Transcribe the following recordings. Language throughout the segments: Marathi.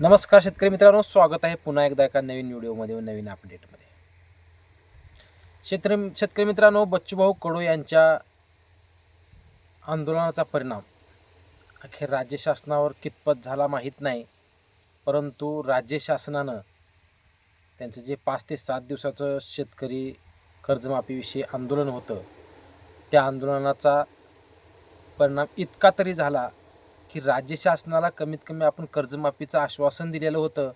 नमस्कार शेतकरी मित्रांनो स्वागत आहे पुन्हा एकदा एका नवीन व्हिडिओमध्ये व नवीन अपडेटमध्ये शेतकरी शेतकरी मित्रांनो बच्चूभाऊ कडू यांच्या आंदोलनाचा परिणाम. अखेर राज्य शासनावर कितपत झाला माहीत नाही परंतु राज्य शासनानं त्यांचं जे पाच ते सात दिवसाचं शेतकरी कर्जमाफीविषयी आंदोलन होतं त्या आंदोलनाचा परिणाम इतका तरी झाला की राज्य शासनाला कमीत कमी आपण कर्जमाफीचं आश्वासन दिलेलं होतं.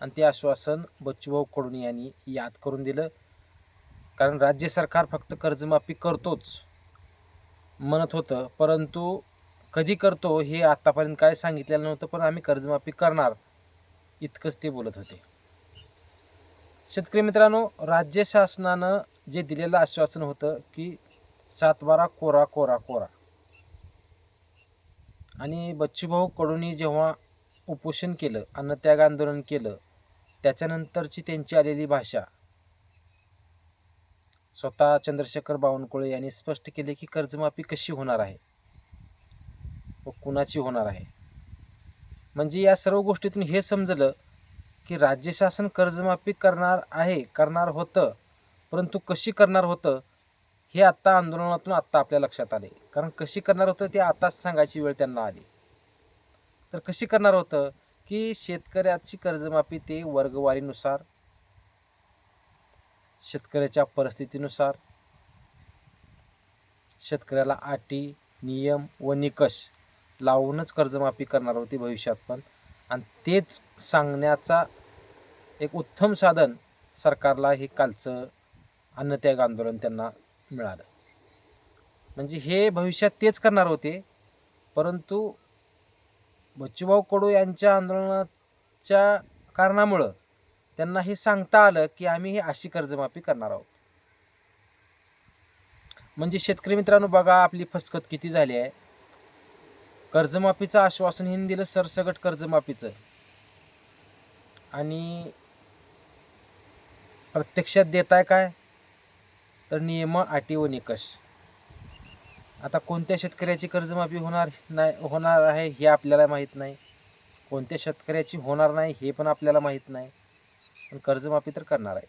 आणि ते आश्वासन बच्चूभाऊ कडून यांनी याद करून दिलं. कारण राज्य सरकार फक्त कर्जमाफी करतोच म्हणत होतं. परंतु कधी करतो हे आत्तापर्यंत काय सांगितलेलं नव्हतं पण आम्ही कर्जमाफी करणार. इतकंच ते बोलत होते. शेतकरी मित्रांनो राज्य शासनानं जे दिलेलं आश्वासन होतं की सातबारा कोरा कोरा कोरा. आणि बच्चूभाऊ कडूंनी जेव्हा उपोषण केलं अन्नत्याग आंदोलन केलं त्याच्यानंतरची त्यांची आलेली भाषा स्वतः चंद्रशेखर बावनकुळे यांनी स्पष्ट केले की कर्जमाफी कशी होणार आहे व कुणाची होणार आहे. म्हणजे या सर्व गोष्टीतून हे समजलं की राज्य शासन कर्जमाफी करणार आहे करणार होतं परंतु कशी करणार होतं? हे आत्ता आंदोलनातून आत्ता आपल्या लक्षात आले. कारण कशी करणार होतं ते आताच सांगायची वेळ त्यांना आली. तर कशी करणार होतं की शेतकऱ्याची कर्जमाफी ते वर्गवारीनुसार शेतकऱ्याच्या परिस्थितीनुसार शेतकऱ्याला अटी नियम व निकष लावूनच कर्जमाफी करणार होती भविष्यात पण. आणि तेच सांगण्याचा एक उत्तम साधन सरकारला हे कालचं अन्नत्याग आंदोलन त्यांना मिळालं. म्हणजे हे भविष्यात तेच करणार होते परंतु बच्चूभाऊ कडू यांच्या आंदोलनाच्या कारणामुळं त्यांना हे सांगता आलं की आम्ही ही अशी कर्जमाफी करणार आहोत. म्हणजे शेतकरी मित्रांनो बघा आपली फसकत किती झाली आहे. कर्जमाफीचं आश्वासन हिने दिलं सरसगट कर्जमाफीचं. आणि प्रत्यक्षात देत आहे काय? तर नियम अटी व निकष. आता कोणत्या शेतकऱ्याची कर्जमाफी होणार नाही होणार आहे हे आपल्याला माहीत नाही. कोणत्या शेतकऱ्याची होणार नाही हे पण आपल्याला माहीत नाही. पण कर्जमाफी तर करणार आहे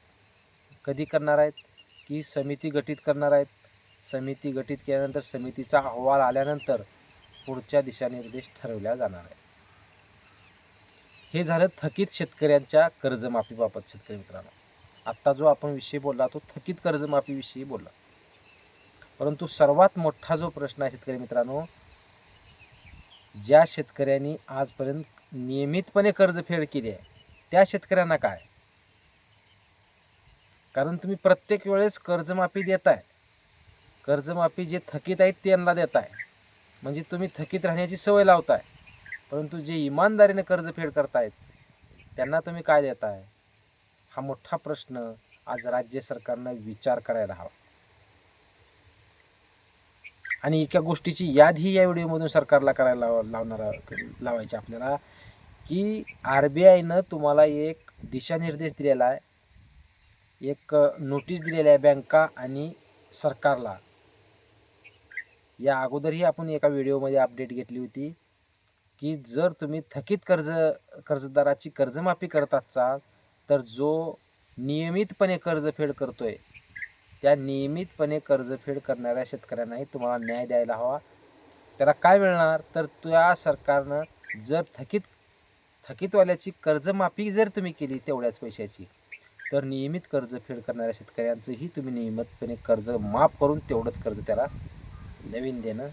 कधी करणार आहेत? की समिती गठीत करणार आहेत. समिती गठीत केल्यानंतर समितीचा अहवाल आल्यानंतर पुढच्या दिशानिर्देश ठरवल्या जाणार आहे हे झालं थकीत शेतकऱ्यांच्या कर्जमाफीबाबत शेतकरी मित्रांनो. आत्ता जो आपण विषय बोलला तो थकीत कर्जमाफीविषयी बोलला. परंतु सर्वात मोठा जो प्रश्न आहे शेतकरी मित्रांनो ज्या शेतकऱ्यांनी आजपर्यंत नियमितपणे कर्जफेड केली आहे त्या शेतकऱ्यांना काय? कारण तुम्ही प्रत्येक वेळेस कर्जमाफी देताय. कर्जमाफी जे थकीत आहेत त्यांना देताय. म्हणजे तुम्ही थकीत राहण्याची सवय लावताय. परंतु जे इमानदारीने कर्जफेड करतायत त्यांना तुम्ही काय देताय? हा मोठा प्रश्न आज राज्य सरकारनं विचार करायला हवा. आणि एका गोष्टीची यादही या व्हिडिओमधून सरकारला करायला लावणार लावायची आपल्याला की आर बी आयनं तुम्हाला एक दिशानिर्देश दिलेला आहे. एक नोटीस दिलेली आहे बँका आणि सरकारला. या अगोदरही आपण एका व्हिडिओमध्ये अपडेट घेतली होती की जर तुम्ही थकीत कर्ज कर्जदाराची कर्जमाफी करत असाल तर जो नियमितपणे कर्जफेड करतोय त्या नियमितपणे कर्जफेड करणाऱ्या शेतकऱ्यांनाही तुम्हाला न्याय द्यायला हवा. त्याला काय मिळणार? तर त्या सरकारनं जर थकीत थकीतवाल्याची कर्जमाफी जर तुम्ही केली तेवढ्याच पैशाची तर नियमित कर्जफेड करणाऱ्या शेतकऱ्यांचंही तुम्ही नियमितपणे कर्ज माफ करून तेवढंच कर्ज त्याला नवीन देणं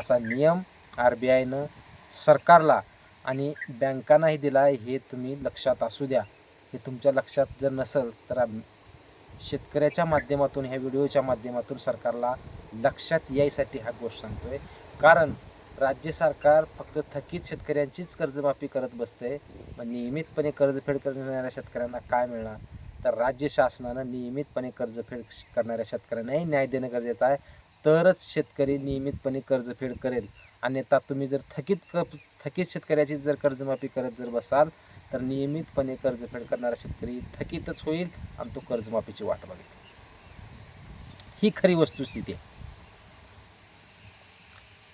असा नियम आर बी आयनं सरकारला आणि बँकांनाही दिला आहे हे तुम्ही लक्षात असू द्या. हे तुमच्या लक्षात जर नसेल तर शेतकऱ्याच्या माध्यमातून ह्या व्हिडिओच्या माध्यमातून सरकारला लक्षात यायसाठी हा गोष्ट सांगतोय. कारण राज्य सरकार फक्त थकीत शेतकऱ्यांचीच कर्जमाफी करत बसते मग नियमितपणे कर्जफेड करणाऱ्या शेतकऱ्यांना काय मिळणार? तर राज्य शासनानं नियमितपणे कर्जफेड करणाऱ्या शेतकऱ्यांनाही न्याय देणं गरजेचं आहे. तरच शेतकरी नियमितपणे कर्जफेड करेल. अन्यथा तुम्ही जर थकीत क थकीत शेतकऱ्याची जर कर्जमाफी करत जर बसाल तर नियमितपणे कर्जफेड करणारा शेतकरी थकीतच होईल आणि तो कर्जमाफीची वाट बघेल. ही खरी वस्तुस्थिती आहे.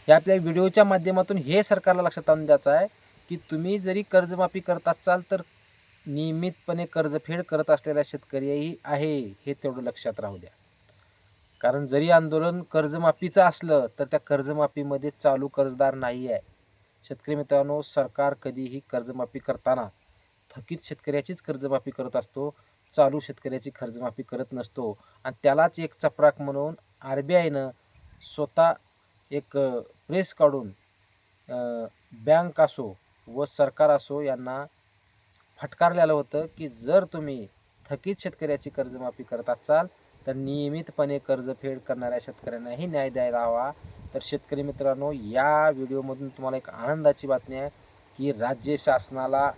या आपल्या व्हिडिओच्या माध्यमातून हे सरकारला लक्षात आणून द्यायचं आहे की तुम्ही जरी कर्जमाफी करत असाल तर नियमितपणे कर्जफेड करत असलेला शेतकरीही आहे हे तेवढं लक्षात राहू द्या. कारण जरी आंदोलन कर्जमाफीचं असलं तर त्या कर्जमाफीमध्ये चालू कर्जदार नाही आहे शेतकरी मित्रांनो सरकार कधीही कर्जमाफी करताना थकीत शेतकऱ्याचीच कर्जमाफी करत असतो चालू शेतकऱ्याची कर्जमाफी करत नसतो. आणि त्यालाच एक चपराक म्हणून आर बी आयनं स्वतः एक प्रेस काढून बँक असो व सरकार असो यांना फटकारलेलं होतं की जर तुम्ही थकीत शेतकऱ्याची कर्जमाफी करत असाल तर नियमितपणे कर्जफेड करणाऱ्या शेतकऱ्यांनाही न्याय द्यायला हवा. तर शेतकरी मित्रांनो या व्हिडिओमधून तुम्हाला एक आनंदाची बातमी आहे की राज्य शासनाला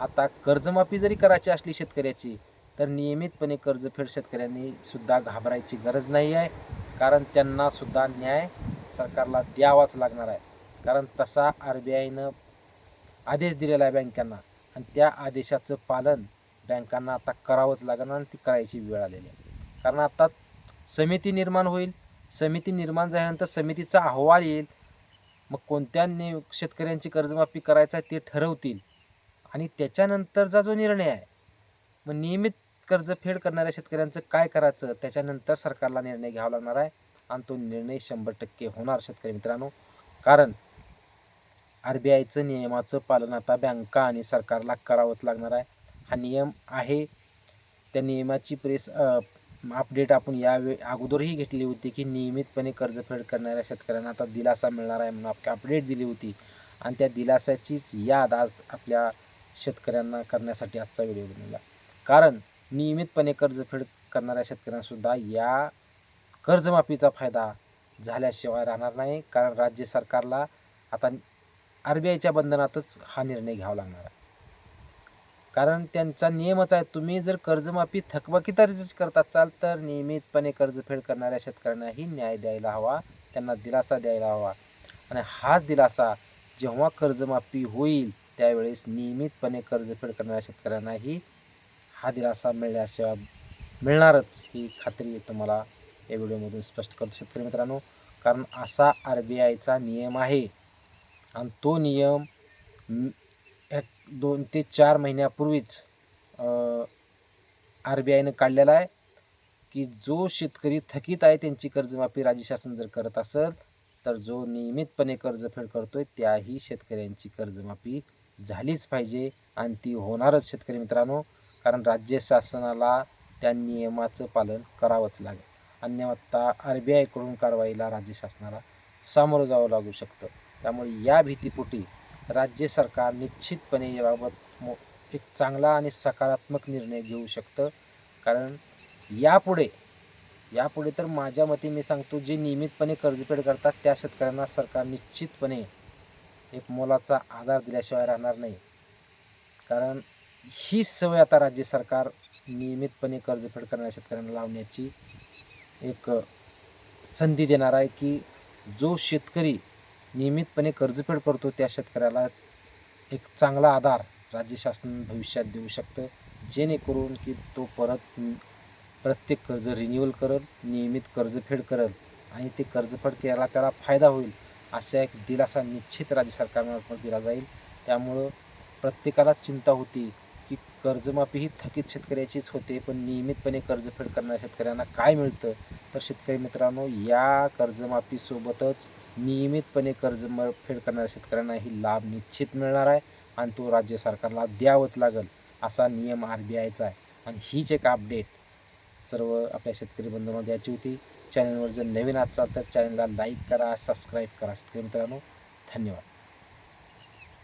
आता कर्जमाफी जरी करायची असली शेतकऱ्याची तर नियमितपणे कर्जफेड शेतकऱ्यांनी सुद्धा घाबरायची गरज नाही आहे. कारण त्यांना सुद्धा न्याय सरकारला द्यावाच लागणार आहे. कारण तसा आर बी आयनं आदेश दिलेला आहे बँकांना. आणि त्या आदेशाचं पालन बँकांना आता करावंच लागणार आणि ती करायची वेळ आलेली आहे. कारण आता समिती निर्माण होईल. समिती निर्माण झाल्यानंतर समितीचा अहवाल येईल. मग कोणत्या नि शेतकऱ्यांची कर्जमाफी करायचं आहे ते ठरवतील. आणि त्याच्यानंतरचा जो निर्णय आहे मग नियमित कर्जफेड करणाऱ्या शेतकऱ्यांचं काय करायचं? त्याच्यानंतर सरकारला निर्णय घ्यावा लागणार आहे आणि तो निर्णय शंभर टक्के होणार शेतकरी मित्रांनो. कारण आर बी आयचं नियमाचं पालन आता बँका आणि सरकारला करावंच लागणार आहे. हा नियम आहे. त्या नियमाची प्रेस अपडेट आपण यावेळी अगोदरही घेतली होती की नियमितपणे कर्जफेड करणाऱ्या शेतकऱ्यांना आता दिलासा मिळणार आहे म्हणून आपली अपडेट दिली होती. आणि त्या दिलासाचीच याद आज आपल्या शेतकऱ्यांना करण्यासाठी आजचा व्हिडिओ बनवला. कारण नियमितपणे कर्जफेड करणाऱ्या शेतकऱ्यांनासुद्धा या कर्जमाफीचा फायदा झाल्याशिवाय राहणार नाही. कारण राज्य सरकारला आता आर बी आयच्या बंधनातच हा निर्णय घ्यावा लागणार आहे. कारण त्यांचा नियमच आहे तुम्ही जर कर्जमाफी थकबाकीदारीच करत असाल तर नियमितपणे कर्जफेड करणाऱ्या शेतकऱ्यांनाही न्याय द्यायला हवा त्यांना दिलासा द्यायला हवा. आणि हाच दिलासा जेव्हा कर्जमाफी होईल त्यावेळेस नियमितपणे कर्जफेड करणाऱ्या शेतकऱ्यांनाही हा दिलासा मिळण्याशिवाय मिळणारच ही खात्री तुम्हाला. या व्हिडिओमधून स्पष्ट करतो शेतकरी मित्रांनो कारण असा आर बी आयचा नियम आहे. आणि तो नियम दोन ते चार महिन्यापूर्वीच आर बी आयनं काढलेला आहे की जो शेतकरी थकीत आहे त्यांची कर्जमाफी राज्य शासन जर करत असेल तर जो नियमितपणे कर्जफेड करतोय त्याही शेतकऱ्यांची कर्जमाफी झालीच पाहिजे आणि ती होणारच शेतकरी मित्रांनो कारण राज्य शासनाला त्या नियमाचं पालन करावंच लागेल. अन्यथा आर बी आयकडून कारवाईला राज्य शासनाला सामोरं जावं लागू शकतं. त्यामुळे या भीतीपोटी राज्य सरकार निश्चितपणे याबाबत मो एक चांगला आणि सकारात्मक निर्णय घेऊ शकतं. कारण यापुढे यापुढे तर माझ्या मते मी सांगतो जे नियमितपणे कर्जफेड करतात त्या शेतकऱ्यांना सरकार निश्चितपणे एक मोलाचा आधार दिल्याशिवाय राहणार नाही. कारण ही सवय आता राज्य सरकार नियमितपणे कर्जफेड करणाऱ्या शेतकऱ्यांना लावण्याची एक संधी देणार आहे की जो शेतकरी नियमितपणे कर्जफेड करतो त्या शेतकऱ्याला एक चांगला आधार राज्य शासन भविष्यात देऊ शकतं. जेणेकरून की तो परत प्रत्येक कर्ज रिन्युअल करल नियमित कर्जफेड करल आणि ते कर्जफेड केला त्याला फायदा होईल. अशा एक दिलासा निश्चित राज्य सरकारमार्फत दिला जाईल. त्यामुळं प्रत्येकाला चिंता होती की कर्जमाफी ही थकीत शेतकऱ्याचीच होते पण नियमितपणे कर्जफेड करणाऱ्या शेतकऱ्यांना काय मिळतं? तर शेतकरी मित्रांनो या कर्जमाफीसोबतच नियमितपणे कर्ज म फेड करणाऱ्या शेतकऱ्यांना ही लाभ निश्चित मिळणार आहे आणि तो राज्य सरकारला द्यावंच लागेल असा नियम आर बी आयचा आहे. आणि हीच एक अपडेट सर्व आपल्या शेतकरी बंधूंना द्यायची होती. चॅनलवर जर नवीन असाल तर चॅनलला लाईक करा सबस्क्राईब करा. शेतकरी मित्रांनो धन्यवाद.